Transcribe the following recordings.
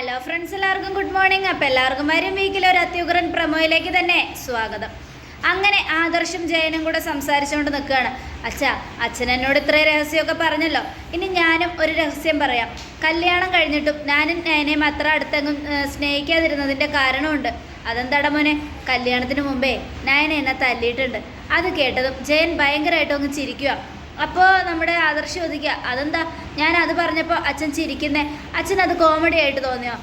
Hello friends എല്ലാവർക്കും good morning അപ്പം എല്ലാവർക്കും വരും വീക്കിലെ ഒരു അത്യുഗ്രൻ പ്രമോയിലേക്ക് തന്നെ സ്വാഗതം. അങ്ങനെ ആദർശം ജയനും കൂടെ സംസാരിച്ചുകൊണ്ട് നിൽക്കുകയാണ്. അച്ഛാ അച്ഛൻ എന്നോട് ഇത്രയും രഹസ്യമൊക്കെ പറഞ്ഞല്ലോ. ഇനി ഞാനും ഒരു രഹസ്യം പറയാം. കല്യാണം കഴിഞ്ഞിട്ടും ഞാനും നയനെയും അത്ര അടുത്തെങ്ങും സ്നേഹിക്കാതിരുന്നതിന്റെ കാരണമുണ്ട്. അതെന്താടാ മോനെ? കല്യാണത്തിന് മുമ്പേ നയന എന്നെ തല്ലിയിട്ടുണ്ട്. അത് കേട്ടതും ജയൻ ഭയങ്കരമായിട്ടും അങ്ങ് ചിരിക്കുക അപ്പോൾ നമ്മുടെ ആദർശം ചോദിക്കുക അതെന്താ? ഞാൻ അത് പറഞ്ഞപ്പോൾ അച്ഛൻ ചിരിക്കുന്നേ. അച്ഛൻ അത് കോമഡി ആയിട്ട് തോന്നിയോ?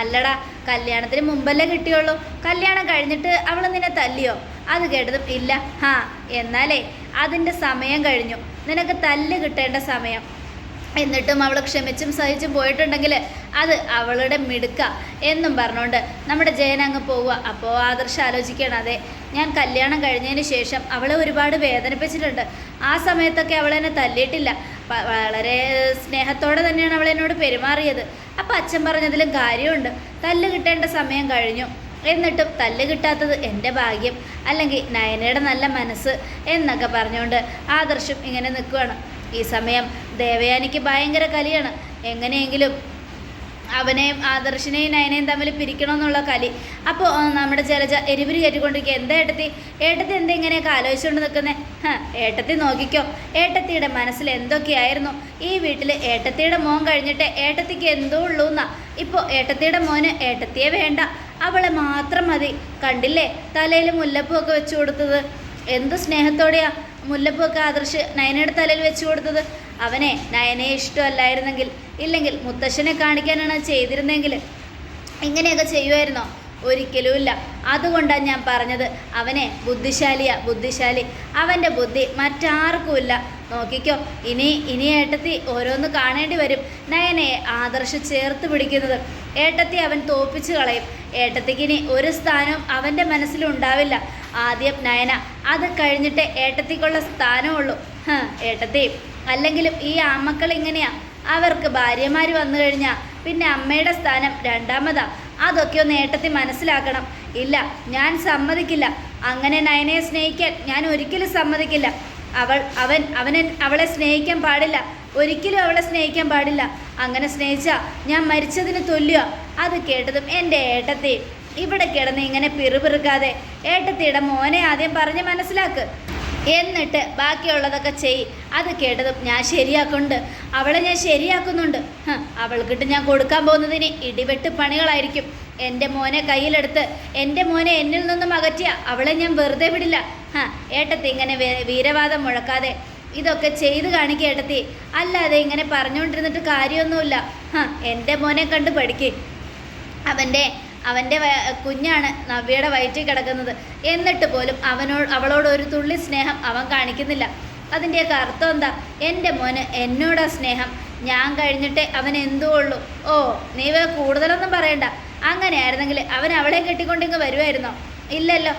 അല്ലടാ കല്യാണത്തിന് മുമ്പല്ലേ കിട്ടിയുള്ളൂ. കല്യാണം കഴിഞ്ഞിട്ട് അവൾ നിന്നെ തല്ലിയോ? അത് കേട്ടതും ഇല്ല. ഹാ എന്നാലേ അതിന്റെ സമയം കഴിഞ്ഞു. നിനക്ക് തല്ല് കിട്ടേണ്ട സമയം. എന്നിട്ടും അവൾ ക്ഷമിച്ചും സഹിച്ചും പോയിട്ടുണ്ടെങ്കിൽ അത് അവളുടെ മിടുക്ക എന്നും പറഞ്ഞുകൊണ്ട് നമ്മുടെ ജയൻ അങ്ങ് പോവുക അപ്പോൾ ആദർശം ആലോചിക്കണം അതെ. ഞാൻ കല്യാണം കഴിഞ്ഞതിന് ശേഷം അവളെ ഒരുപാട് വേദനിപ്പിച്ചിട്ടുണ്ട്. ആ സമയത്തൊക്കെ അവളെന്നെ തല്ലിയിട്ടില്ല. വളരെ സ്നേഹത്തോടെ തന്നെയാണ് അവൾ എന്നോട് പെരുമാറിയത്. അപ്പോൾ അച്ഛൻ പറഞ്ഞതിലും കാര്യമുണ്ട്. തല്ല് കിട്ടേണ്ട സമയം കഴിഞ്ഞു. എന്നിട്ടും തല്ല് കിട്ടാത്തത് എന്റെ ഭാഗ്യം അല്ലെങ്കിൽ നയനയുടെ നല്ല മനസ്സ് എന്നൊക്കെ പറഞ്ഞുകൊണ്ട് ആദർശം ഇങ്ങനെ നിൽക്കുകയാണ് ഈ സമയം ദേവയാനിക്ക് ഭയങ്കര കലിയാണ്. എങ്ങനെയെങ്കിലും അവനെയും ആദർശിനെയും നയനെയും തമ്മിൽ പിരിക്കണമെന്നുള്ള കലി. അപ്പോൾ നമ്മുടെ ജലജ എരിവിരി കയറ്റിക്കൊണ്ടിരിക്കുക എന്താ ഏട്ടത്തി? ഏട്ടത്തി എന്താ ഇങ്ങനെയൊക്കെ ആലോചിച്ചുകൊണ്ട് നിൽക്കുന്നേ ഏട്ടത്തി നോക്കിക്കോ. ഏട്ടത്തിയുടെ മനസ്സിൽ എന്തൊക്കെയായിരുന്നു? ഈ വീട്ടിൽ ഏട്ടത്തിയുടെ മോൻ കഴിഞ്ഞിട്ട് ഏട്ടത്തിക്ക് എന്തോ ഉള്ളൂ എന്നാ ഇപ്പോൾ ഏട്ടത്തിയുടെ മോന് ഏട്ടത്തിയെ വേണ്ട. അവളെ മാത്രം മതി. കണ്ടില്ലേ? തലയിൽ മുല്ലപ്പൂവൊക്കെ വെച്ചു കൊടുത്തത്. എന്ത് സ്നേഹത്തോടെയാ മുല്ലപ്പൂവൊക്കെ ആദർശ് നയനയുടെ തലയിൽ വെച്ചു കൊടുത്തത്. അവനെ നയനെ ഇഷ്ടമല്ലായിരുന്നെങ്കിൽ ഇല്ലെങ്കിൽ മുത്തശ്ശനെ കാണിക്കാനാണ് ചെയ്തിരുന്നെങ്കിൽ ഇങ്ങനെയൊക്കെ ചെയ്യുമായിരുന്നോ? ഒരിക്കലുമില്ല. അതുകൊണ്ടാണ് ഞാൻ പറഞ്ഞത്. അവനെ ബുദ്ധിശാലിയാ ബുദ്ധിശാലി. അവന്റെ ബുദ്ധി മറ്റാർക്കുമില്ല. നോക്കിക്കോ ഇനി ഇനി ഏട്ടത്തി ഓരോന്ന് കാണേണ്ടി വരും. നയനയെ ആദർശ് ചേർത്ത് പിടിക്കുന്നത്. ഏട്ടത്തി അവൻ തോപ്പിച്ച് കളയും. ഏട്ടത്തിക്ക് ഇനി ഒരു സ്ഥാനവും അവന്റെ മനസ്സിലുണ്ടാവില്ല. ആദ്യം നയന അത് കഴിഞ്ഞിട്ട് ഏട്ടത്തിക്കുള്ള സ്ഥാനമുള്ളൂ. ഏട്ടത്തി. അല്ലെങ്കിലും ഈ ആമക്കൾ ഇങ്ങനെയാ. അവർക്ക് ഭാര്യമാർ വന്നു കഴിഞ്ഞാൽ പിന്നെ അമ്മയുടെ സ്ഥാനം രണ്ടാമതാ. അതൊക്കെ ഒന്ന് ഏട്ടത്തി മനസ്സിലാക്കണം. ഇല്ല ഞാൻ സമ്മതിക്കില്ല. അങ്ങനെ നയനയെ സ്നേഹിക്കാൻ ഞാൻ ഒരിക്കലും സമ്മതിക്കില്ല. അവൾ അവൻ അവനെ അവളെ സ്നേഹിക്കാൻ പാടില്ല. ഒരിക്കലും അവളെ സ്നേഹിക്കാൻ പാടില്ല. അങ്ങനെ സ്നേഹിച്ചാ ഞാൻ മരിച്ചതിന് തുല്യ. അത് കേട്ടതും എന്റെ ഏട്ടത്തി. ഇവിടെ കിടന്ന് ഇങ്ങനെ പിറുപിറുക്കാതെ ഏട്ടത്തിയുടെ മോനെ ആദ്യം പറഞ്ഞ് മനസ്സിലാക്ക്. എന്നിട്ട് ബാക്കിയുള്ളതൊക്കെ ചെയ്. അത് കേട്ടതും ഞാൻ ശരിയാക്കുന്നുണ്ട്. അവളെ ഞാൻ ശരിയാക്കുന്നുണ്ട്. അവൾക്കിട്ട് ഞാൻ കൊടുക്കാൻ പോകുന്നതിന് ഇടിവെട്ട് പണികളായിരിക്കും. എന്റെ മോനെ കയ്യിലെടുത്ത് എന്റെ മോനെ എന്നിൽ നിന്നും അകറ്റിയ അവളെ ഞാൻ വെറുതെ വിടില്ല. ഏട്ടത്തി ഇങ്ങനെ വീരവാദം മുഴക്കാതെ ഇതൊക്കെ ചെയ്ത് കാണിക്കുക ഏട്ടത്തി. അല്ലാതെ ഇങ്ങനെ പറഞ്ഞുകൊണ്ടിരുന്നിട്ട് കാര്യമൊന്നുമില്ല. എന്റെ മോനെ കണ്ട് പഠിക്കേ. അവന്റെ അവന്റെ കുഞ്ഞാണ് നവ്യയുടെ വയറ്റിൽ കിടക്കുന്നത്. എന്നിട്ട് പോലും അവനോട് അവളോട് ഒരു തുള്ളി സ്നേഹം അവൻ കാണിക്കുന്നില്ല. അതിന്റെയൊക്കെ അർത്ഥം എന്താ? എന്റെ മോന് എന്നോടാ സ്നേഹം. ഞാൻ കഴിഞ്ഞിട്ടേ അവൻ എന്തോ ഓ നീ കൂടുതലൊന്നും പറയണ്ട. അങ്ങനെയായിരുന്നെങ്കിൽ അവൻ അവളെ കെട്ടിക്കൊണ്ടിങ്ങ് വരുമായിരുന്നോ ഇല്ലല്ലോ.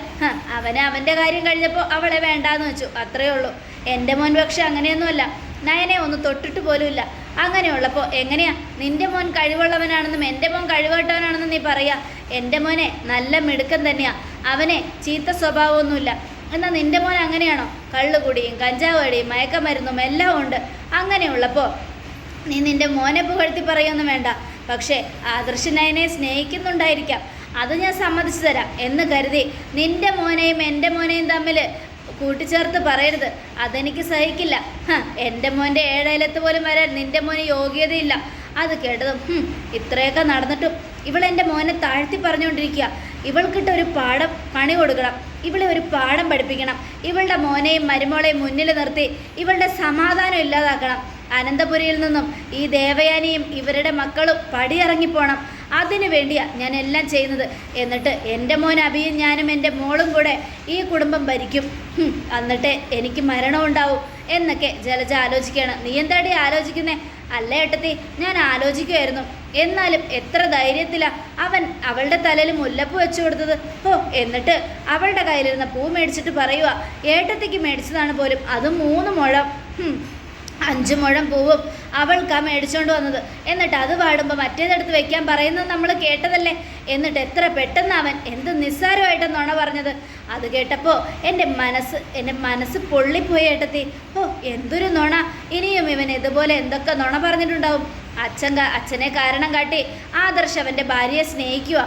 അവന് അവന്റെ കാര്യം കഴിഞ്ഞപ്പോൾ അവളെ വേണ്ടാന്ന് വെച്ചു. അത്രയേ ഉള്ളൂ. എന്റെ മോൻ പക്ഷെ അങ്ങനെയൊന്നുമല്ല. നയനെ ഒന്ന് തൊട്ടിട്ട് പോലുമില്ല. അങ്ങനെയുള്ളപ്പോൾ എങ്ങനെയാ? നിന്റെ മോൻ കഴിവുള്ളവനാണെന്നും എന്റെ മോൻ കഴിവട്ടവനാണെന്നും നീ പറയാ. എന്റെ മോനെ നല്ല മിടുക്കൻ തന്നെയാ. അവനെ ചീത്ത സ്വഭാവമൊന്നുമില്ല. എന്നാൽ നിന്റെ മോൻ അങ്ങനെയാണോ? കള്ളുകുടിയും കഞ്ചാവ് അടിയും മയക്കമരുന്നും എല്ലാം ഉണ്ട്. അങ്ങനെയുള്ളപ്പോൾ നീ നിന്റെ മോനെ പുകഴ്ത്തി പറയൊന്നും വേണ്ട. പക്ഷേ ആദർശനയനെ സ്നേഹിക്കുന്നുണ്ടായിരിക്കാം. അത് ഞാൻ സമ്മതിച്ചു തരാം. എന്ന് കരുതി നിന്റെ മോനെയും എന്റെ മോനെയും തമ്മിൽ കൂട്ടിച്ചേർത്ത് പറയരുത്. അതെനിക്ക് സഹിക്കില്ല. എന്റെ മോന്റെ ഏഴയലത്ത് പോലും വരാൻ നിന്റെ മോന് യോഗ്യതയില്ല. അത് കേട്ടതും ഇത്രയൊക്കെ നടന്നിട്ടും എന്റെ മോനെ താഴ്ത്തി പറഞ്ഞുകൊണ്ടിരിക്കുക. ഇവൾക്കിട്ട് ഒരു പാഠം പണി കൊടുക്കണം. ഇവളെ ഒരു പാഠം പഠിപ്പിക്കണം. ഇവളുടെ മോനെയും മരുമോളെയും മുന്നിൽ നിർത്തി ഇവളുടെ സമാധാനം ഇല്ലാതാക്കണം. അനന്തപുരിയിൽ നിന്നും ഈ ദേവയാനിയും ഇവരുടെ മക്കളും പടിയിറങ്ങിപ്പോണം അതിനു വേണ്ടിയാണ് ഞാൻ എല്ലാം ചെയ്യുന്നത്. എന്നിട്ട് എന്റെ മോൻ അഭിയും ഞാനും എന്റെ മോളും കൂടെ ഈ കുടുംബം ഭരിക്കും. എന്നിട്ട് എനിക്ക് മരണം ഉണ്ടാവും എന്നൊക്കെ ജലജ ആലോചിക്കുകയാണ്. നീ എന്താടി ആലോചിക്കുന്നേ? അല്ല ഏട്ടത്തി ഞാൻ ആലോചിക്കുമായിരുന്നു എന്നാലും എത്ര ധൈര്യത്തിലാ അവൻ അവളുടെ തലയിൽ മുല്ലപ്പൂ വെച്ചു കൊടുത്തത്. ഓ എന്നിട്ട് അവളുടെ കയ്യിലിരുന്ന പൂ മേടിച്ചിട്ട് പറയുക ഏട്ടത്തിക്ക് മേടിച്ചതാണ് പോലും അതും മൂന്ന് മുഴം. അഞ്ചു മുഴം പൂവും അവൾക്കാ മേടിച്ചോണ്ട് വന്നത്. എന്നിട്ട് അത് പാടുമ്പോൾ മറ്റേതെടുത്ത് വെക്കാൻ പറയുന്നത് നമ്മൾ കേട്ടതല്ലേ? എന്നിട്ട് എത്ര പെട്ടെന്ന് അവൻ എന്ത് നിസ്സാരമായിട്ട് നുണ പറഞ്ഞത്. അത് കേട്ടപ്പോൾ എന്റെ മനസ്സ് എന്റെ മനസ്സ് പൊള്ളിപ്പോയി ഏട്ടത്തി. ഓ എന്തൊരു നുണ. ഇനിയും ഇവൻ ഇതുപോലെ എന്തൊക്കെ നുണ പറഞ്ഞിട്ടുണ്ടാവും? അച്ഛൻ അച്ഛനെ കാരണം കാട്ടി ആദർശ് അവന്റെ ഭാര്യയെ സ്നേഹിക്കുക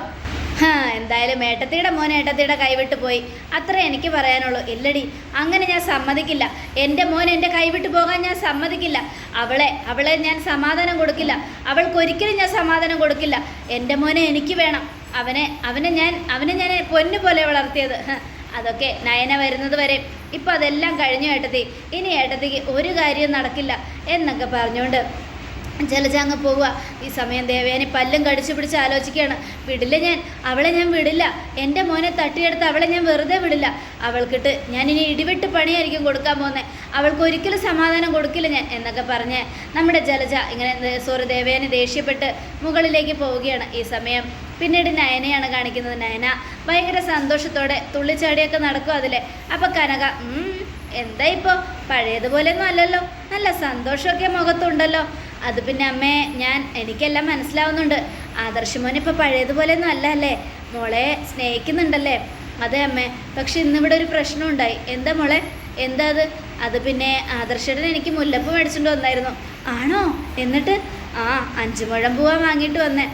എന്തായാലും ഏട്ടത്തിയുടെ മോൻ ഏട്ടത്തിയുടെ കൈവിട്ട് പോയി. അത്ര എനിക്ക് പറയാനുള്ളൂ. ഇല്ലടി അങ്ങനെ ഞാൻ സമ്മതിക്കില്ല. എന്റെ മോൻ എന്റെ കൈവിട്ട് പോകാൻ ഞാൻ സമ്മതിക്കില്ല. അവളെ അവളെ ഞാൻ സമാധാനം കൊടുക്കില്ല. അവൾക്കൊരിക്കലും ഞാൻ സമാധാനം കൊടുക്കില്ല. എന്റെ മോനെ എനിക്ക് വേണം. അവനെ അവനെ ഞാൻ അവനെ ഞാൻ പൊന്നു പോലെ വളർത്തിയത് അതൊക്കെ നയന വരുന്നത് വരെ. ഇപ്പം അതെല്ലാം കഴിഞ്ഞു ഏട്ടത്തി. ഇനി ഏട്ടത്തിക്ക് ഒരു കാര്യവും നടക്കില്ല എന്നൊക്കെ പറഞ്ഞുകൊണ്ട് ജലജ അങ്ങ് പോവുക. ഈ സമയം ദേവേനെ പല്ലും കടിച്ചു പിടിച്ച് ആലോചിക്കുകയാണ്. വിടില്ല ഞാൻ. അവളെ ഞാൻ വിടില്ല. എന്റെ മോനെ തട്ടിയെടുത്ത് അവളെ ഞാൻ വെറുതെ വിടില്ല. അവൾക്കിട്ട് ഞാൻ ഇനി ഇടിവിട്ട് പണിയായിരിക്കും കൊടുക്കാൻ പോകുന്നത് അവൾക്ക് ഒരിക്കലും സമാധാനം കൊടുക്കില്ല ഞാൻ എന്നൊക്കെ പറഞ്ഞ് നമ്മുടെ ജലജ ഇങ്ങനെ സോറി ദേവേനെ ദേഷ്യപ്പെട്ട് മുകളിലേക്ക് പോവുകയാണ്. ഈ സമയം പിന്നീട് നയനയാണ് കാണിക്കുന്നത്. നയന ഭയങ്കര സന്തോഷത്തോടെ തുള്ളിച്ചാടിയൊക്കെ നടക്കും അതിലെ. അപ്പം കനക "ഉം, എന്താ ഇപ്പോൾ പഴയതുപോലെയൊന്നും അല്ലല്ലോ. നല്ല സന്തോഷമൊക്കെ മുഖത്തുണ്ടല്ലോ. അത് പിന്നെ അമ്മേ ഞാൻ എനിക്കെല്ലാം മനസ്സിലാവുന്നുണ്ട്. ആദർശമോൻ ഇപ്പോൾ പഴയതുപോലെയൊന്നും അല്ല അല്ലേ മോളെ സ്നേഹിക്കുന്നുണ്ടല്ലേ? അതെ അമ്മേ പക്ഷെ ഇന്നിവിടെ ഒരു പ്രശ്നം ഉണ്ടായി എന്താ മോളെ? എന്താ അത്? അത് പിന്നെ ആദർശേട്ടൻ എനിക്ക് മുല്ലപ്പ് മേടിച്ചിട്ട് വന്നായിരുന്നു. ആണോ? എന്നിട്ട്? ആ അഞ്ച് മുഴം പൂവാ വാങ്ങിയിട്ട് വന്നേ.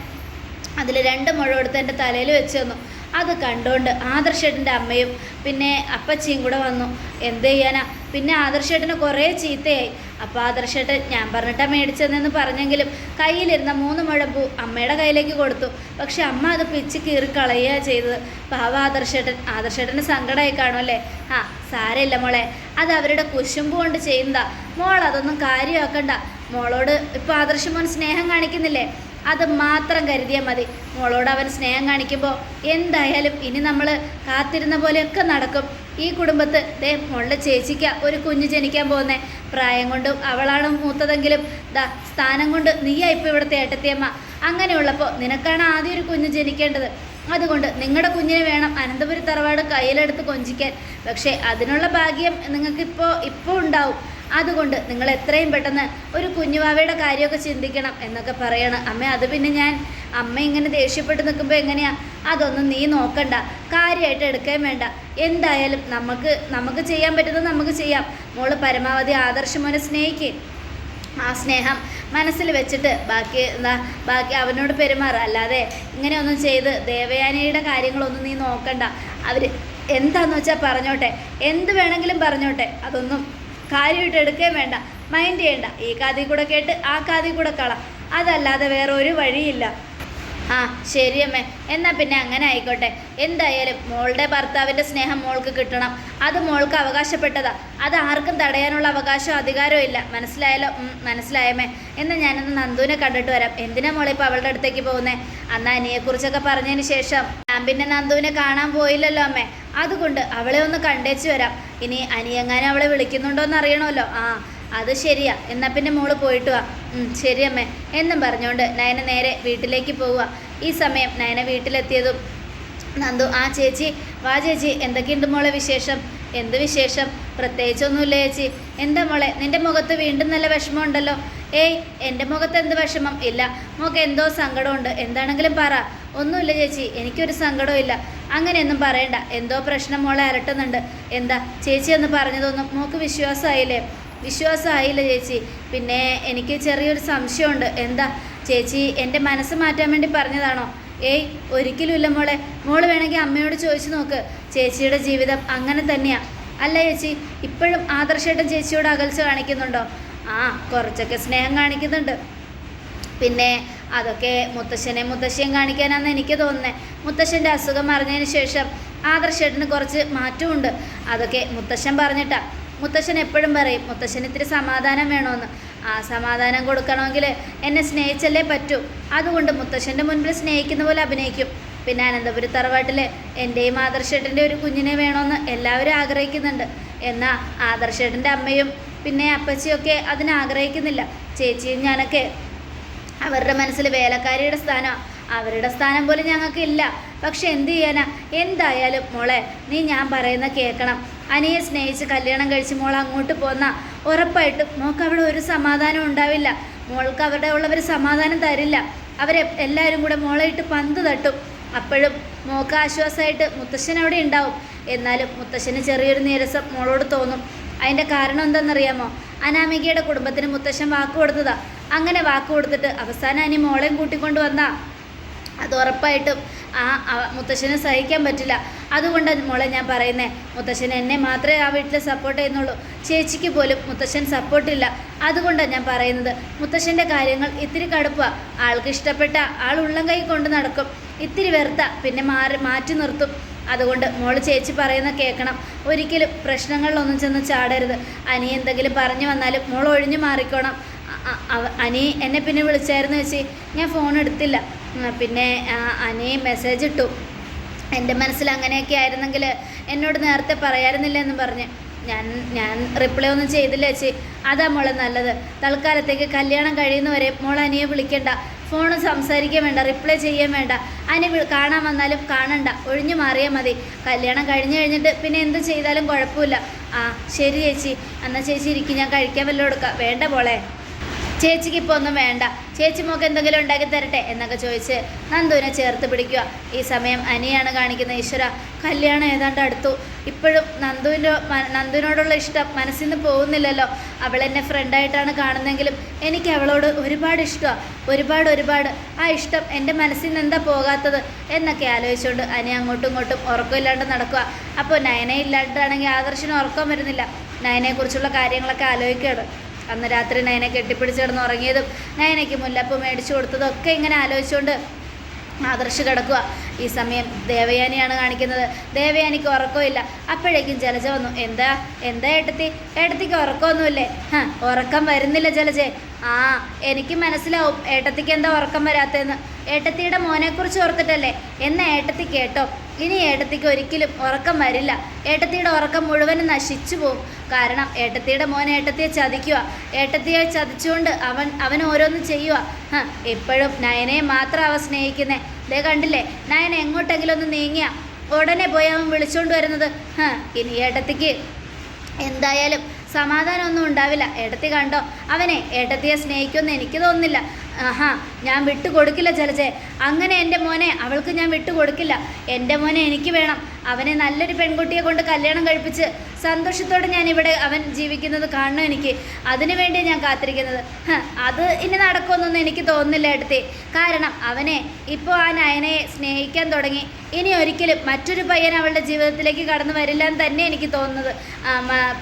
അതിൽ രണ്ട് മുഴ എടുത്ത് എന്റെ തലയിൽ വെച്ച് തന്നു. അത് കണ്ടുകൊണ്ട് ആദർശേട്ടന്റെ അമ്മയും പിന്നെ അപ്പച്ചിയും കൂടെ വന്നു. എന്ത് ചെയ്യാനാ? പിന്നെ ആദർശേട്ടന് കുറേ ചീത്തയായി. അപ്പോൾ ആദർശേട്ടൻ ഞാൻ പറഞ്ഞിട്ടാ മേടിച്ചതെന്ന് പറഞ്ഞെങ്കിലും കയ്യിലിരുന്ന മൂന്ന് മുഴമ്പൂ അമ്മയുടെ കയ്യിലേക്ക് കൊടുത്തു. പക്ഷെ അമ്മ അത് പിച്ച് കീറി കളയുക ചെയ്തത്. പാവ ആദർശേട്ടൻ ആദർശേട്ടന് സങ്കടമായി കാണും അല്ലേ? ആ സാരമില്ല മോളെ. അത് അവരുടെ കുശുമ്പ് കൊണ്ട് ചെയ്യുന്നതാ. മോൾ അതൊന്നും കാര്യമാക്കണ്ട. മോളോട് ഇപ്പോൾ ആദർശമോൻ സ്നേഹം കാണിക്കുന്നില്ലേ? അത് മാത്രം കരുതിയാൽ മതി. മോളോട് അവൻ സ്നേഹം കാണിക്കുമ്പോൾ എന്തായാലും ഇനി നമ്മൾ കാത്തിരുന്ന പോലെയൊക്കെ നടക്കും. ഈ കുടുംബത്ത് ദേ മോളുടെ ചേച്ചിക്ക ഒരു കുഞ്ഞ് ജനിക്കാൻ പോകുന്നേ. പ്രായം കൊണ്ടും അവളാണ് മൂത്തതെങ്കിലും ദാ സ്ഥാനം കൊണ്ട് നീയാ ഇപ്പോൾ ഇവിടുത്തെ ഏട്ടത്തിയമ്മ. അങ്ങനെയുള്ളപ്പോൾ നിനക്കാണ് ആദ്യം ഒരു കുഞ്ഞ് ജനിക്കേണ്ടത്. അതുകൊണ്ട് നിങ്ങളുടെ കുഞ്ഞിനെ വേണം അനന്തപുരി തറവാട് കയ്യിലെടുത്ത് കൊഞ്ചിക്കാൻ. പക്ഷേ അതിനുള്ള ഭാഗ്യം നിങ്ങൾക്കിപ്പോൾ ഇപ്പോൾ ഉണ്ടാവും. അതുകൊണ്ട് നിങ്ങൾ എത്രയും പെട്ടെന്ന് ഒരു കുഞ്ഞുവാവയുടെ കാര്യമൊക്കെ ചിന്തിക്കണം എന്നൊക്കെ പറയണം. അമ്മ അത് പിന്നെ ഞാൻ അമ്മ ഇങ്ങനെ ദേഷ്യപ്പെട്ട് നിൽക്കുമ്പോൾ എങ്ങനെയാ? അതൊന്നും നീ നോക്കണ്ട. കാര്യമായിട്ട് എടുക്കുകയും വേണ്ട. എന്തായാലും നമുക്ക് നമുക്ക് ചെയ്യാൻ പറ്റുന്നത് നമുക്ക് ചെയ്യാം. മോൾ പരമാവധി ആദർശമോനെ സ്നേഹിക്കുകയും ആ സ്നേഹം മനസ്സിൽ വെച്ചിട്ട് ബാക്കി എന്താ ബാക്കി അവനോട് പെരുമാറുക അല്ലാതെ ഇങ്ങനെയൊന്നും ചെയ്ത് ദേവയാനിയുടെ കാര്യങ്ങളൊന്നും നീ നോക്കണ്ട. അവർ എന്താന്ന് വെച്ചാൽ പറഞ്ഞോട്ടെ. എന്ത് വേണമെങ്കിലും പറഞ്ഞോട്ടെ. അതൊന്നും കാര്യമായിട്ട് എടുക്കുകയും വേണ്ട. മൈൻഡ് ചെയ്യണ്ട. ഈ കാതിൽ കൂടെ കേട്ട് ആ കാതിൽ കൂടെ കള. അതല്ലാതെ വേറെ ഒരു വഴിയില്ല. ആ ശരി അമ്മേ. എന്നാൽ പിന്നെ അങ്ങനെ ആയിക്കോട്ടെ. എന്തായാലും മോളുടെ ഭർത്താവിന്റെ സ്നേഹം മോൾക്ക് കിട്ടണം. അത് മോൾക്ക് അവകാശപ്പെട്ടതാ. അത് ആർക്കും തടയാനുള്ള അവകാശവും അധികാരവും ഇല്ല. മനസ്സിലായാലോ മനസ്സിലായമേ എന്നാൽ ഞാനൊന്ന് നന്ദുവിനെ കണ്ടിട്ട് വരാം. എന്തിനാ മോളെ ഇപ്പോൾ അവളുടെ അടുത്തേക്ക് പോകുന്നേ? അന്ന് അനിയെക്കുറിച്ചൊക്കെ പറഞ്ഞതിന് ശേഷം ഞാൻ പിന്നെ നന്ദുവിനെ കാണാൻ പോയില്ലല്ലോ അമ്മേ. അതുകൊണ്ട് അവളെ ഒന്ന് കണ്ടേച്ച് വരാം. ഇനി അനിയെങ്ങാനും അവളെ വിളിക്കുന്നുണ്ടോ എന്ന് അറിയണമല്ലോ. ആ അത് ശരിയാ. എന്നാൽ പിന്നെ മോൾ പോയിട്ട് വാ. ശരി അമ്മേ. എന്നും പറഞ്ഞുകൊണ്ട് നയന നേരെ വീട്ടിലേക്ക് പോവുക. ഈ സമയം നയന വീട്ടിലെത്തിയതും നന്ദു ആ ചേച്ചി വാ ചേച്ചി എന്തൊക്കെയുണ്ട് മോളെ വിശേഷം? എന്ത് വിശേഷം? പ്രത്യേകിച്ചൊന്നുമില്ല ചേച്ചി. എന്താ മോളെ നിന്റെ മുഖത്ത് വീണ്ടും നല്ല വിഷമമുണ്ടല്ലോ. ഏയ് എന്റെ മുഖത്ത് എന്ത് വിഷമം? ഇല്ല മോക്ക് എന്തോ സങ്കടമുണ്ട്. എന്താണെങ്കിലും പറ. ഒന്നുമില്ല ചേച്ചി എനിക്കൊരു സങ്കടവും ഇല്ല. അങ്ങനെയൊന്നും പറയണ്ട. എന്തോ പ്രശ്നം മോളെ അരട്ടുന്നുണ്ട്. എന്താ ചേച്ചി എന്ന് പറഞ്ഞതൊന്നും മോക്ക് വിശ്വാസമായില്ലേ? വിശ്വാസമായില്ല ചേച്ചി. പിന്നെ എനിക്ക് ചെറിയൊരു സംശയമുണ്ട്. എന്താ ചേച്ചി എന്റെ മനസ്സ് മാറ്റാൻ വേണ്ടി പറഞ്ഞതാണോ? ഏയ് ഒരിക്കലുമില്ല മോളെ. മോൾ വേണമെങ്കിൽ അമ്മയോട് ചോദിച്ചു നോക്ക്. ചേച്ചിയുടെ ജീവിതം അങ്ങനെ തന്നെയാ. അല്ല ചേച്ചി ഇപ്പോഴും ആദർശേട്ടൻ ചേച്ചിയോട് അകൽച്ച കാണിക്കുന്നുണ്ടോ? ആ കുറച്ചൊക്കെ സ്നേഹം കാണിക്കുന്നുണ്ട്. പിന്നെ അതൊക്കെ മുത്തശ്ശനെ മുത്തശ്ശിയും കാണിക്കാനാണെന്ന് എനിക്ക് തോന്നുന്നത് മുത്തശ്ശന്റെ അസുഖം അറിഞ്ഞതിന് ശേഷം ആദർശേട്ടന് കുറച്ച് മാറ്റമുണ്ട്. അതൊക്കെ മുത്തശ്ശൻ പറഞ്ഞിട്ടാ. മുത്തശ്ശൻ എപ്പോഴും പറയും മുത്തശ്ശന് ഇത്തിരി സമാധാനം വേണമെന്ന് ആ സമാധാനം കൊടുക്കണമെങ്കിൽ എന്നെ സ്നേഹിച്ചല്ലേ പറ്റൂ. അതുകൊണ്ട് മുത്തശ്ശന്റെ മുൻപിൽ സ്നേഹിക്കുന്ന പോലെ അഭിനയിക്കും. പിന്നെ അനന്തപുരി തറവാട്ടിൽ എന്റെയും ആദർശേട്ടന്റെ ഒരു കുഞ്ഞിനെ വേണമെന്ന് എല്ലാവരും ആഗ്രഹിക്കുന്നുണ്ട്. എന്നാൽ ആദർശേട്ടന്റെ അമ്മയും പിന്നെ അപ്പച്ചിയൊക്കെ അതിന് ആഗ്രഹിക്കുന്നില്ല. ചേച്ചിയും ഞാനൊക്കെ അവരുടെ മനസ്സിൽ വേലക്കാരിയുടെ സ്ഥാനം. അവരുടെ സ്ഥാനം പോലും ഞങ്ങൾക്ക് ഇല്ല പക്ഷെ എന്ത് ചെയ്യാനാ? എന്തായാലും മോളെ നീ ഞാൻ പറയുന്ന കേൾക്കണം അനിയെ സ്നേഹിച്ച് കല്യാണം കഴിച്ച് മോൾ അങ്ങോട്ട് പോന്ന. ഉറപ്പായിട്ടും മോൾക്ക് അവിടെ ഒരു സമാധാനം ഉണ്ടാവില്ല. മോൾക്ക് അവിടെ ഉള്ളവർ സമാധാനം തരില്ല. അവരെ എല്ലാവരും കൂടെ മോളായിട്ട് പന്ത് തട്ടും. അപ്പോഴും മോൾക്ക് ആശ്വാസമായിട്ട് മുത്തശ്ശൻ അവിടെ ഉണ്ടാവും. എന്നാലും മുത്തശ്ശന് ചെറിയൊരു നീരസം മോളോട് തോന്നും. അതിന്റെ കാരണം എന്താണെന്നറിയാമോ? അനാമികയുടെ കുടുംബത്തിന് മുത്തശ്ശൻ വാക്ക് കൊടുത്തതാ. അങ്ങനെ വാക്ക് കൊടുത്തിട്ട് അവസാനം അനി മോളെയും കൂട്ടിക്കൊണ്ട് വന്നാ. അത് ഉറപ്പായിട്ടും ആ മുത്തശ്ശനെ സഹിക്കാൻ പറ്റില്ല. അതുകൊണ്ട് മോളെ ഞാൻ പറയുന്നേ മുത്തശ്ശൻ എന്നെ മാത്രമേ ആ വീട്ടിൽ സപ്പോർട്ട് ചെയ്യുന്നുള്ളൂ. ചേച്ചിക്ക് പോലും മുത്തശ്ശൻ സപ്പോർട്ടില്ല അതുകൊണ്ടാണ് ഞാൻ പറയുന്നത് മുത്തശ്ശന്റെ കാര്യങ്ങൾ ഇത്തിരി കടുപ്പാണ് ആൾക്ക് ഇഷ്ടപ്പെട്ട ആൾ ഉള്ളം കൈ കൊണ്ട് നടക്കും. ഇത്തിരി വെറുത്ത പിന്നെ മാറി മാറ്റി നിർത്തും. അതുകൊണ്ട് മോൾ ചേച്ചി പറയുന്ന കേൾക്കണം ഒരിക്കലും പ്രശ്നങ്ങളിലൊന്നും ചെന്ന് ചാടരുത്. അനി എന്തെങ്കിലും പറഞ്ഞു വന്നാലും മോൾ ഒഴിഞ്ഞു മാറിക്കോണം. അനി എന്നെ പിന്നെ വിളിച്ചായിരുന്നു ചേച്ചി? ഞാൻ ഫോൺ എടുത്തില്ല. പിന്നെ ആ, മെസ്സേജ് ഇട്ടു. എന്റെ മനസ്സിൽ അങ്ങനെയൊക്കെ ആയിരുന്നെങ്കിൽ എന്നോട് നേരത്തെ പറയാറുന്നില്ല എന്ന് പറഞ്ഞ്. ഞാൻ ഞാൻ റിപ്ലൈ ഒന്നും ചെയ്തില്ല ചേച്ചി. അതാ മോളെ നല്ലത്. തൽക്കാലത്തേക്ക് കല്യാണം കഴിയുന്നവരെ മോൾ അനിയെ വിളിക്കണ്ട. ഫോൺ സംസാരിക്കാൻ വേണ്ട റിപ്ലൈ ചെയ്യാൻ വേണ്ട. അനി കാണാൻ വന്നാലും കാണണ്ട. ഒഴിഞ്ഞു മാറിയാൽ മതി. കല്യാണം കഴിഞ്ഞു കഴിഞ്ഞിട്ട് പിന്നെ എന്ത് ചെയ്താലും കുഴപ്പമില്ല. ആ ശരി ചേച്ചി. എന്നാൽ ചേച്ചി ഇരിക്കും ഞാൻ കഴിക്കാൻ വല്ലതും കൊടുക്കാം വേണ്ട മോളെ. ചേച്ചിക്ക് ഇപ്പോൾ ഒന്നും വേണ്ട. ചേച്ചി മോക്ക് എന്തെങ്കിലും ഉണ്ടാക്കി തരട്ടെ എന്നൊക്കെ ചോദിച്ച് നന്ദുവിനെ ചേർത്ത് പിടിക്കുക. ഈ സമയം അനിയാണ് കാണിക്കുന്ന ഈശ്വര. കല്യാണം ഏതാണ്ട് അടുത്തു. ഇപ്പോഴും നന്ദുവിന്റെ നന്ദുവിനോടുള്ള ഇഷ്ടം മനസ്സിൽ നിന്ന് പോകുന്നില്ലല്ലോ. അവൾ എന്നെ ഫ്രണ്ടായിട്ടാണ് കാണുന്നെങ്കിലും എനിക്ക് അവളോട് ഒരുപാട് ഇഷ്ടമാണ് ഒരുപാട് ഒരുപാട്. ആ ഇഷ്ടം എന്റെ മനസ്സിൽ നിന്ന് എന്താ പോകാത്തത് എന്നൊക്കെ ആലോചിച്ചുകൊണ്ട് അനി അങ്ങോട്ടും ഇങ്ങോട്ടും ഉറക്കമില്ലാണ്ട് നടക്കുക. അപ്പോൾ നയനെ ഇല്ലാണ്ടാണെങ്കിൽ ആദർശന് ഉറക്കം വരുന്നില്ല. നയനെക്കുറിച്ചുള്ള കാര്യങ്ങളൊക്കെ ആലോചിക്കുകയാണ്. അന്ന് രാത്രി നയനെ കെട്ടിപ്പിടിച്ച് കിടന്ന് ഉറങ്ങിയതും നയനയ്ക്ക് മുല്ലപ്പ് മേടിച്ചു കൊടുത്തതും ഒക്കെ ഇങ്ങനെ ആലോചിച്ചുകൊണ്ട് ആദർശ് കിടക്കുക ഈ സമയം ദേവയാനിയാണ് കാണിക്കുന്നത്. ദേവയാനിക്ക് ഉറക്കമില്ല അപ്പോഴേക്കും ജലജ വന്നു. എന്താ? എന്താ ഏട്ടത്തി? ഏട്ടത്തിക്ക് ഉറക്കമൊന്നുമില്ലേ? ഹ ഉറക്കം വരുന്നില്ല ജലജെ. ആ എനിക്ക് മനസ്സിലാവും. ഏട്ടത്തിക്ക് എന്താ ഉറക്കം വരാത്തതെന്ന്. ഏട്ടത്തിയുടെ മോനെക്കുറിച്ച് ഓർത്തിട്ടല്ലേ? എന്ന ഏട്ടത്തി കേട്ടോ. ഇനി ഏട്ടത്തിക്ക് ഒരിക്കലും ഉറക്കം വരില്ല. ഏട്ടത്തിയുടെ ഉറക്കം മുഴുവനും നശിച്ചു പോകും കാരണം ഏട്ടത്തിയുടെ മോൻ ഏട്ടത്തിയെ ചതിക്കുക. ഏട്ടത്തിയെ ചതിച്ചുകൊണ്ട് അവൻ അവൻ ഓരോന്ന് ചെയ്യുക. എപ്പോഴും നയനെ മാത്രം അവ സ്നേഹിക്കുന്നേ. ദേ കണ്ടില്ലേ? നയന എങ്ങോട്ടെങ്കിലും ഒന്ന് നീങ്ങിയ. ഉടനെ പോയി അവൻ വിളിച്ചുകൊണ്ട് വരുന്നത്. ഇനി ഏട്ടത്തിക്ക് എന്തായാലും സമാധാനമൊന്നും ഉണ്ടാവില്ല. ഏട്ടത്തി കണ്ടോ? അവനെ ഏട്ടത്തിയെ സ്നേഹിക്കുമെന്ന് എനിക്ക് തോന്നുന്നില്ല. ആഹാ ഞാൻ വിട്ടു കൊടുക്കില്ല ജലജെ അങ്ങനെ എന്റെ മോനെ അവൾക്ക് ഞാൻ വിട്ടു കൊടുക്കില്ല എന്റെ മോനെ എനിക്ക് വേണം. അവനെ നല്ലൊരു പെൺകുട്ടിയെ കൊണ്ട് കല്യാണം കഴിപ്പിച്ച് സന്തോഷത്തോടെ ഞാൻ ഇവിടെ അവൻ ജീവിക്കുന്നത് കാണണം എനിക്ക്. അതിനു വേണ്ടി ഞാൻ കാത്തിരിക്കുന്നത്. അത് ഇനി നടക്കുമെന്നൊന്നും എനിക്ക് തോന്നുന്നില്ല എടുത്തേ കാരണം അവനെ ഇപ്പോൾ ആ നയനയെ സ്നേഹിക്കാൻ തുടങ്ങി. ഇനി ഒരിക്കലും മറ്റൊരു പയ്യൻ അവളുടെ ജീവിതത്തിലേക്ക് കടന്നു വരില്ല എന്ന് തന്നെ എനിക്ക് തോന്നുന്നത്.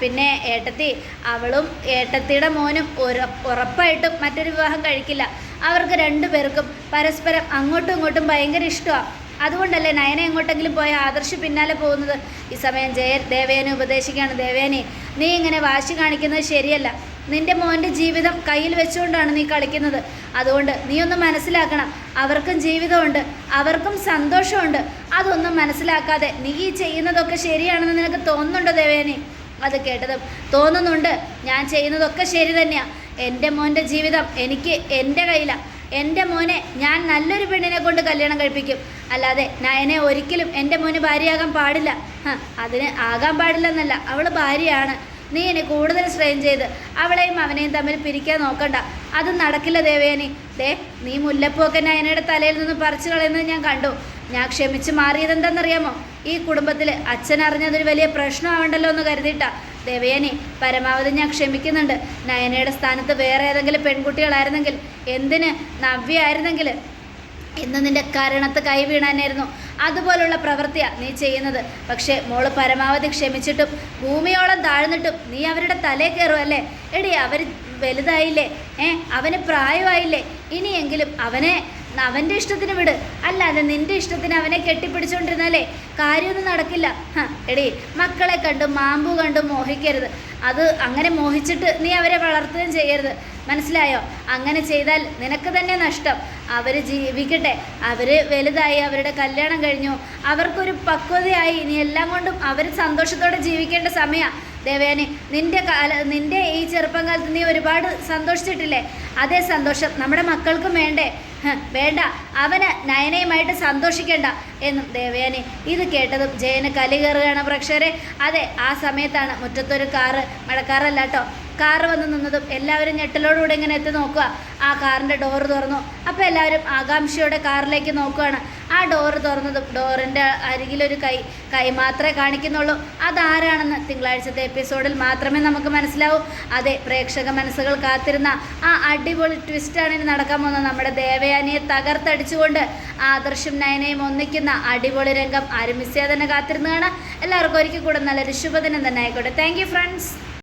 പിന്നെ ഏട്ടത്തി അവളും ഏട്ടത്തിയുടെ മോനും ഉറ- ഉറപ്പായിട്ടും മറ്റൊരു വിവാഹം കഴിക്കില്ല. അവർക്ക് രണ്ടുപേർക്കും പരസ്പരം അങ്ങോട്ടും ഇങ്ങോട്ടും ഭയങ്കര ഇഷ്ടമാണ് അതുകൊണ്ടല്ലേ നയന എങ്ങോട്ടെങ്കിലും പോയ ആദർശ് പിന്നാലെ പോകുന്നത്? ഈ സമയം ജയ ദേവേനെ ഉപദേശിക്കുകയാണ്. ദേവേനെ നീ ഇങ്ങനെ വാശി കാണിക്കുന്നത് ശരിയല്ല. നിന്റെ മോന്റെ ജീവിതം കയ്യിൽ വെച്ചുകൊണ്ടാണ് നീ കളിക്കുന്നത്. അതുകൊണ്ട് നീ ഒന്ന് മനസ്സിലാക്കണം. അവർക്കും ജീവിതമുണ്ട്. അവർക്കും സന്തോഷമുണ്ട്. അതൊന്നും മനസ്സിലാക്കാതെ നീ ഈ ചെയ്യുന്നതൊക്കെ ശരിയാണെന്ന് നിനക്ക് തോന്നുന്നുണ്ടോ ദേവേനെ അത് കേട്ടതും തോന്നുന്നുണ്ട്. ഞാൻ ചെയ്യുന്നതൊക്കെ ശരി തന്നെയാണ് എന്റെ മോന്റെ ജീവിതം എനിക്ക് എന്റെ കയ്യിലാണ് എന്റെ മോനെ ഞാൻ നല്ലൊരു പെണ്ണിനെ കൊണ്ട് കല്യാണം കഴിപ്പിക്കും. അല്ലാതെ നയനെ ഒരിക്കലും എന്റെ മോന് ഭാര്യയാകാൻ പാടില്ല. അതിന് ആകാൻ പാടില്ലെന്നല്ല അവൾ ഭാര്യയാണ്. നീ എന്നെ കൂടുതൽ സ്ട്രെയിൻ ചെയ്ത് അവളെയും അവനെയും തമ്മിൽ പിരിക്കാൻ നോക്കണ്ട. അത് നടക്കില്ല ദേവേനി. ദേ നീ മുല്ലപ്പൂക്കെ നയനയുടെ തലയിൽ നിന്ന് പറിച്ചു കളയുന്നത് ഞാൻ കണ്ടു. ഞാൻ ക്ഷമിച്ച് മാറിയതെന്താണെന്നറിയാമോ? ഈ കുടുംബത്തിൽ അച്ഛൻ അറിഞ്ഞതൊരു വലിയ പ്രശ്നമാവണ്ടല്ലോ എന്ന് കരുതിയിട്ടാ. ദേവയാനി പരമാവധി ഞാൻ ക്ഷമിക്കുന്നുണ്ട്. നയനയുടെ സ്ഥാനത്ത് വേറെ ഏതെങ്കിലും പെൺകുട്ടികളായിരുന്നെങ്കിൽ എന്തിന് നവ്യ ആയിരുന്നെങ്കിൽ? ഇന്ന് നിന്റെ കരണത്ത് കൈവീണാനായിരുന്നു അതുപോലുള്ള പ്രവൃത്തിയാണ് നീ ചെയ്യുന്നത്. പക്ഷേ മോൾ പരമാവധി ക്ഷമിച്ചിട്ടും ഭൂമിയോളം താഴ്ന്നിട്ടും നീ അവരുടെ തലേ കയറും അല്ലേ? എടി അവർ വലുതായില്ലേ? ഏ അവന് പ്രായമായില്ലേ? ഇനിയെങ്കിലും അവനെ അവന്റെ ഇഷ്ടത്തിന് വിട്. അല്ലാതെ നിന്റെ ഇഷ്ടത്തിന് അവനെ കെട്ടിപ്പിടിച്ചുകൊണ്ടിരുന്നാലേ കാര്യമൊന്നും നടക്കില്ല. എടീ മക്കളെ കണ്ടും മാമ്പു കണ്ടും മോഹിക്കരുത്. അത് അങ്ങനെ മോഹിച്ചിട്ട് നീ അവരെ വളർത്തുകയും ചെയ്യരുത്. മനസ്സിലായോ? അങ്ങനെ ചെയ്താൽ നിനക്ക് തന്നെ നഷ്ടം. അവർ ജീവിക്കട്ടെ. അവർ വലുതായി അവരുടെ കല്യാണം കഴിഞ്ഞു. അവർക്കൊരു പക്വതയായി. ഇനി എല്ലാം കൊണ്ടും അവർ സന്തോഷത്തോടെ ജീവിക്കേണ്ട സമയമാണ് ദേവയാനി നിന്റെ കാല നിന്റെ ഈ ചെറുപ്പം കാലത്ത് നീ ഒരുപാട് സന്തോഷിച്ചിട്ടില്ലേ? അതേ സന്തോഷം നമ്മുടെ മക്കൾക്കും വേണ്ടേ? വേണ്ട. അവന് നയനയുമായിട്ട് സന്തോഷിക്കേണ്ട എന്നും ദേവയാനി ഇത് കേട്ടതും ജയന് കലി കയറുകയാണ് പ്രേക്ഷകരെ. അതെ ആ സമയത്താണ് മുറ്റത്തൊരു കാറ് മഴക്കാറല്ല കേട്ടോ. കാറ് വന്ന് നിന്നതും എല്ലാവരും ഞെട്ടലോടുകൂടെ ഇങ്ങനെ എത്തി നോക്കുക. ആ കാറിന്റെ ഡോറ് തുറന്നു. അപ്പോൾ എല്ലാവരും ആകാംക്ഷയോടെ കാറിലേക്ക് നോക്കുകയാണ് ആ ഡോറ് തുറന്നതും ഡോറിന്റെ അരികിലൊരു കൈ കൈ മാത്രമേ കാണിക്കുന്നുള്ളൂ. അതാരാണെന്ന് തിങ്കളാഴ്ചത്തെ എപ്പിസോഡിൽ മാത്രമേ നമുക്ക് മനസ്സിലാവൂ. അതെ പ്രേക്ഷക മനസ്സുകൾ കാത്തിരുന്ന ആ അടിപൊളി ട്വിസ്റ്റാണ് ഇനി നടക്കാൻ പോകുന്നത്. നമ്മുടെ ദേവയാനിയെ തകർത്തടിച്ചുകൊണ്ട് ആദർശം നയനയും ഒന്നിക്കുന്ന അടിപൊളി രംഗം ആരും മിസ് ചെയ്യാതെ തന്നെ കാത്തിരുന്ന് കാണാം എല്ലാവർക്കും ഒരിക്കൽ കൂടെ നല്ലൊരു ശുഭദിനം തന്നെ ആയിക്കോട്ടെ. Thank friends